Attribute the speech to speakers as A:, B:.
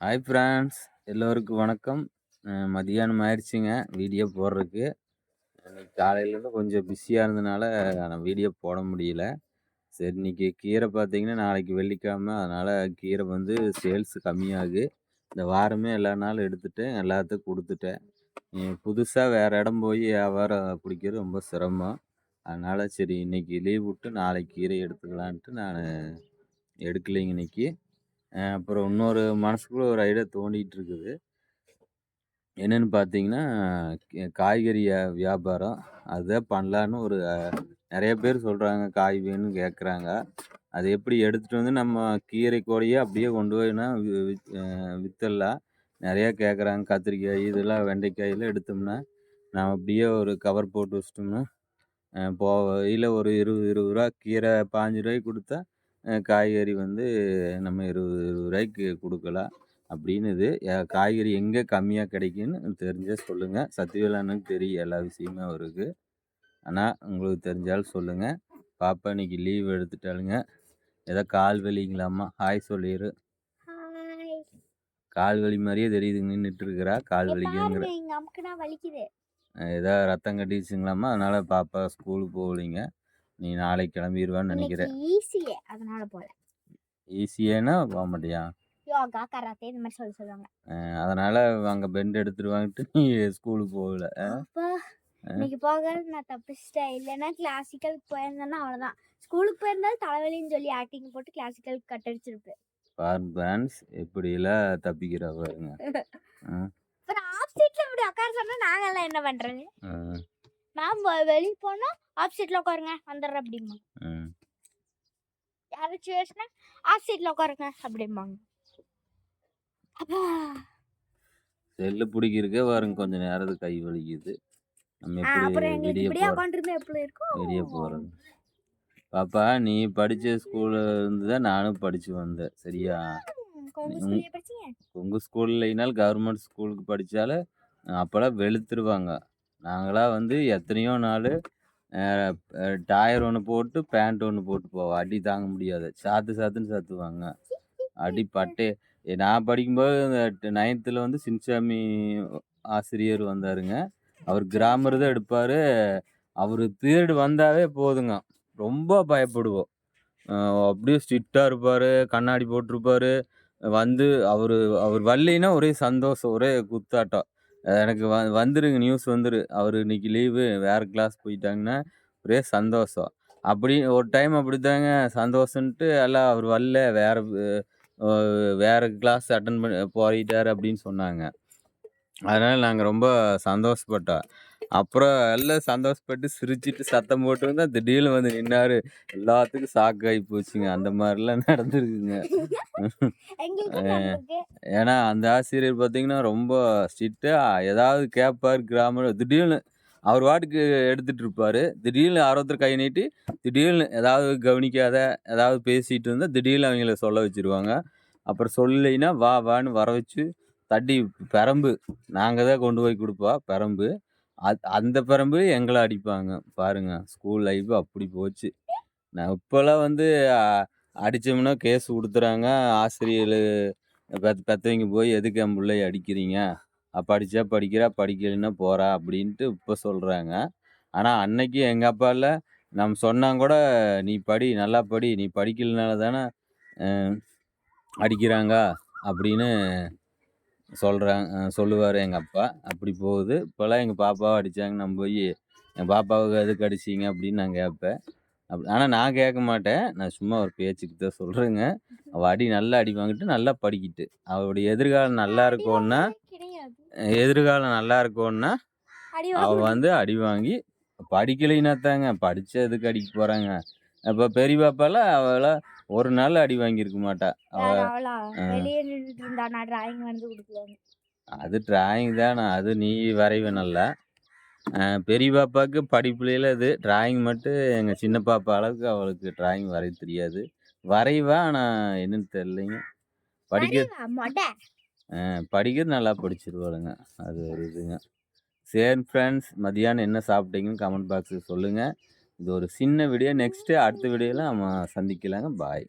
A: Hi friends எல்லோருக்கும் வணக்கம். மதியானம் ஆயிடுச்சுங்க. வீடியோ போடுறதுக்கு. இன்னைக்கு காலையிலேருந்து கொஞ்சம் பிஸியாக இருந்தனால நான் வீடியோ போட முடியல. சரி இன்னைக்கு கீரை பார்த்தீங்கன்னா நாளைக்கு வெள்ளிக்கிழமை. அதனால் கீரை வந்து சேல்ஸ் கம்மியாகுது. இந்த வாரமே எல்லா நாளும் எடுத்துட்டேன். எல்லாத்துக்கும் கொடுத்துட்டேன். புதுசாக வேறு இடம் போய் வியாபாரம் பிடிக்கிறது ரொம்ப சிரமம். அதனால் சரி இன்னைக்கு லீவ் விட்டு நாளைக்கு கீரை எடுத்துக்கலான்ட்டு நான் எடுக்கலைங்க இன்னைக்கு. அப்புறம் இன்னொரு மனசுக்குள்ள ஒரு ஐடியா தோண்டிகிட்டு இருக்குது என்னென்னு பார்த்தீங்கன்னா காய்கறி வியாபாரம். அதுதான் பண்ணலான்னு ஒரு நிறைய பேர் சொல்கிறாங்க காய் வேணும்னு கேட்குறாங்க அது எப்படி எடுத்துகிட்டு வந்து நம்ம கீரை கூடையே அப்படியே கொண்டு போய்னா வி- நிறையா கேட்குறாங்க கத்திரிக்காய் இதெல்லாம் வெண்டைக்காயெல்லாம் எடுத்தோம்னா நம்ம அப்படியே ஒரு கவர் போட்டு வச்சிட்டோம்னா அஹ், போகையில் ஒரு இருபது இருபது ரூபா கீரை பாஞ்சு ரூபாய்க்கு கொடுத்தா காய்கறி வந்து நம்ம இருபது இருபது ரூபாய்க்கு கொடுக்கலாம் அப்படின்னுது. யா- காய்கறி எங்கே கம்மியாக கிடைக்குன்னு தெரிஞ்சால் சொல்லுங்கள் சத்யவேலானுக்கு தெரியும். எல்லா விஷயமே அவருக்கு. ஆனால் உங்களுக்கு தெரிஞ்சாலும் சொல்லுங்கள் பாப்பா இன்னைக்கு லீவ் எடுத்துட்டாளுங்க. ஏதோ கால் வலிங்களாம்மா ஹாய் சொல்லிடு
B: ஹாய்
A: கால் வலி மாதிரியே தெரியுது. நின்றுட்டு இருக்கிறா கால் வலிக்குங்கிற
B: பாருங்க எங்க அமுக்குனா வலிக்குது.
A: ஏதோ ரத்தம் கட்டிடுச்சுங்களாம்மா அதனால பாப்பா ஸ்கூலுக்கு போகலிங்க. நீ நாளைக்கு கிளம்பிடுவான்னு நினைக்கிறேன்.
B: இன்னைக்கு அதனால போல.
A: ஈஸியானா போக மாட்டியா?
B: யோகா கராத்தே இந்த மாதிரி சொல்ல சொல்லுவாங்க.
A: அதனால அங்கே பெண்ட் எடுத்துருவாங்கட்டு நீ ஸ்கூலுக்கு போகல
B: அப்பா இன்னைக்கு போகிறது நான் தப்பிச்சிட்டேன். இல்லைன்னா கிளாசிக்கல் போயிருந்தேன்னா அவ்வளோதான் ஸ்கூலுக்கு போயிருந்தாலும் தலைவலின்னு சொல்லி ஆக்டிங் போட்டு கிளாசிக்கல் கட் அடிச்சிருப்பேன்.
A: பாருங்க ஃப்ரெண்ட்ஸ் எப்படிலாம் தப்பிக்கிறா பாருங்க.
B: அப்புறம் ஆஃப் சீட்ல இப்படி உட்கார சொன்னா நாங்கெல்லாம் என்ன பண்றது? மேம் வெளியே போனா ஆஃப் சீட்ல உட்காருங்க வந்துடுறேன் அப்படிம்பாங்க.
A: ம்.
B: யாராச்சும் பேசினா ஆஃப் சீட்ல உட்காருங்க அப்படிம்பாங்க. அப்பா.
A: செல்லு பிடிக்கிறக்கே பாருங்க கொஞ்சம் நேரத்துக்கு கை வலிக்குது.
B: அப்புறம்
A: வெளியே
B: இப்படியே
A: போகிற
B: உட்காந்துருந்தா எப்படி இருக்கும்?
A: வெளியே போகிறது பாப்பா நீ படித்த ஸ்கூலில் இருந்து தான் நானும் படித்து வந்தேன் சரியா? உங்கள் ஸ்கூல் இல்லைனாலும் கவர்மெண்ட் ஸ்கூலுக்கு படித்தாலும் அப்போல்லாம் வெளுத்துருவாங்க. நாங்களாம் வந்து எத்தனையோ நாள் டயர் ஒன்று போட்டு பேண்ட் ஒன்று போட்டு போவோம் அடி தாங்க முடியாது. சாத்து சாத்துன்னு சாத்துவாங்க. அடி பட்டே. நான் படிக்கும்போது இந்த நைன்த்தில் வந்து சின்சாமி ஆசிரியர் வந்தாருங்க. அவர் கிராமர் தான் எடுப்பார். அவர் பீரியட் வந்தாவே போதுங்க. ரொம்ப பயப்படுவோம் அப்படியே ஸ்ட்ரிக்டாக இருப்பார். கண்ணாடி போட்டிருப்பார். வந்து அவர் அவர் வரலைன்னா ஒரே சந்தோஷம் ஒரே குத்தாட்டம். எனக்கு வ வந்துருங்க நியூஸ் வந்துரு. அவர் இன்னைக்கு லீவு வேறு கிளாஸ் போயிட்டாங்கன்னா ஒரே சந்தோஷம். அப்படி ஒரு டைம் அப்படித்தாங்க சந்தோஷன்ட்டு எல்லாம் அவர் வரல வேறு வேறு கிளாஸ் அட்டன் பண்ணி போயிட்டார் அப்படின்னு சொன்னாங்க. அதனால் நாங்கள் ரொம்ப சந்தோஷப்பட்டோம். அப்புறம் எல்லாம் சந்தோஷப்பட்டு சிரிச்சிட்டு சத்தம் போட்டு இருந்தால் திடீர்னு வந்து நின்னாரு. எல்லாத்துக்கும் ஷாக் ஆகி போச்சுங்க. அந்த மாதிரிலாம் நடந்துருக்குங்க. ஏன்னா அந்த ஆசிரியர் பார்த்தீங்கன்னா ரொம்ப ஸ்ட்ரிக்டாக ஏதாவது கேட்பார் கிராமர் திடீர்னு அவர் வாட்டுக்கு எடுத்துட்டு இருப்பாரு. திடீர்னு ஆர்வத்தில் கை நீட்டி திடீர்னு ஏதாவது கவனிக்காத ஏதாவது பேசிட்டு இருந்தால் திடீர்னு அவங்கள சொல்ல வச்சிருவாங்க. அப்புறம் சொல்லலைன்னா வா வான்னு வர வச்சு தட்டி பெரம்பு. நாங்கள் தான் கொண்டு போய் கொடுப்பா பெரம்பு. அத் அந்த பெரம்பு எங்களை அடிப்பாங்க. பாருங்க ஸ்கூல் லைஃப் அப்படி போச்சு. நான் இப்போல்லாம் வந்து அ- அடிச்சோம்னா கேஸ் கொடுத்துறாங்க. ஆசிரியர் பெத் பெத்தவங்க போய் எதுக்கு என் பிள்ளைய அடிக்கிறீங்க? படித்தா படிக்கிறா படிக்கலைன்னா போறா அப்படின்ட்டு இப்போ சொல்கிறாங்க ஆனால் அன்னைக்கு எங்கள் அப்பாவில் நம்ம சொன்னாங்கூட நீ படி நல்லா படி. நீ படிக்கலனால தானே அடிக்கிறாங்க அப்படின்னு சொல்கிறாங்க சொல்லுவார் எங்கள் அப்பா. அப்படி போகுது. இப்போல்லாம் எங்கள் பாப்பாவை அடித்தாங்க நம்ம போய் என் பாப்பாவுக்கு எதுக்கு அடிச்சீங்க? அப்படின்னு நான் கேட்பேன். அப்படி ஆனால் நான் கேட்க மாட்டேன். நான் சும்மா ஒரு பேச்சுக்கு தான் சொல்கிறேங்க அவள் அடி நல்லா அடி வாங்கிட்டு நல்லா படிக்கிட்டு. அவளுடைய எதிர்காலம் நல்லா
B: கிடையாது.
A: எதிர்காலம் நல்லா இருக்கணும்னா
B: அடி
A: அவள் வந்து அடி வாங்கி படிக்கலைன்னா தாங்க. படிச்ச எதுக்கு அடிக்க போகிறாங்க இப்போ பெரிய பாப்பாலாம் அவளாம் ஒரு நாள் அடி வாங்கியிருக்க மாட்டா.
B: யார் அவளா. வெளியே நின்றுட்டு இருந்தா நான் டிராயிங் வந்து கொடுக்கலன்னு.
A: அது டிராயிங் தான்? அது நீ வரைவ நல்லா. அஹ் பெரிய பாப்பாவுக்கு படிப்புலையில் இது டிராயிங் மட்டும் எங்கள் சின்ன பாப்பா அளவுக்கு அவளுக்கு டிராயிங் வரைய தெரியாது. வரைவா? ஆனால் என்னன்னு தெரிலைங்க படிக்க
B: வரைவா? மொட.
A: அஹ் படிக்கிறது நல்லா படிச்சிருவாளுங்க. அது ஒரு இதுங்க. சரி ஃப்ரெண்ட்ஸ் மதியானம் என்ன சாப்பிட்டீங்கன்னு கமெண்ட் பாக்ஸில் சொல்லுங்கள் இது ஒரு சின்ன வீடியோ நெக்ஸ்ட்டு அடுத்த வீடியோவில் நம்ம சந்திக்கலாங்க. பாய்